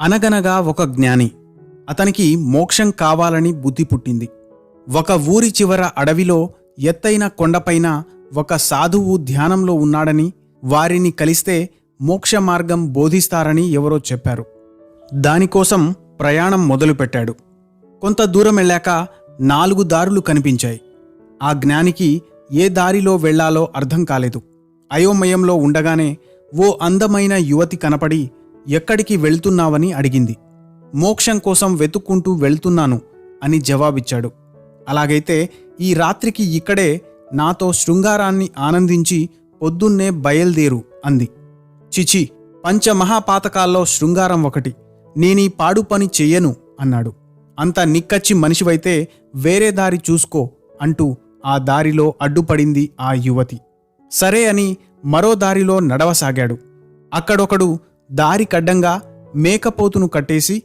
అనగనగా ఒక జ్ఞాని. అతనికి మోక్షం కావాలని బుద్ధి పుట్టింది. ఒక ఊరి చివర అడవిలో ఎత్తైన కొండపైన ఒక సాధువు ధ్యానంలో ఉన్నాడని వారిని కలిస్తే మోక్ష మార్గం బోధిస్తారని ఎవరో చెప్పారు. దానికోసం ప్రయాణం మొదలుపెట్టాడు. కొంత దూరం వెళ్ళాక నాలుగు దారులు కనిపించాయి. ఆ జ్ఞానికి ఏ దారిలో వెళ్ళాలో అర్థం కాలేదు. అయోమయంలో ఉండగానే ఓ అందమైన యువతి కనపడి ఎక్కడికి వెళ్తున్నావని అడిగింది. మోక్షం కోసం వెతుక్కుంటూ వెళ్తున్నాను అని జవాబిచ్చాడు. అలాగైతే ఈ రాత్రికి ఇక్కడే నాతో శృంగారాన్ని ఆనందించి పొద్దున్నే బయల్దేరు అంది. చిచి పంచమహాపాతకాల్లో శృంగారం ఒకటి. నేనీ పాడు పని చెయ్యను అన్నాడు. అంత నిక్కచ్చి మనిషివైతే వేరే దారి చూసుకో అంటూ ఆ దారిలో అడ్డుపడింది ఆ యువతి. సరే అని మరో దారిలో నడవసాగాడు. అక్కడొకడు దారి కడ్డంగా మేకపోతును కట్టేసి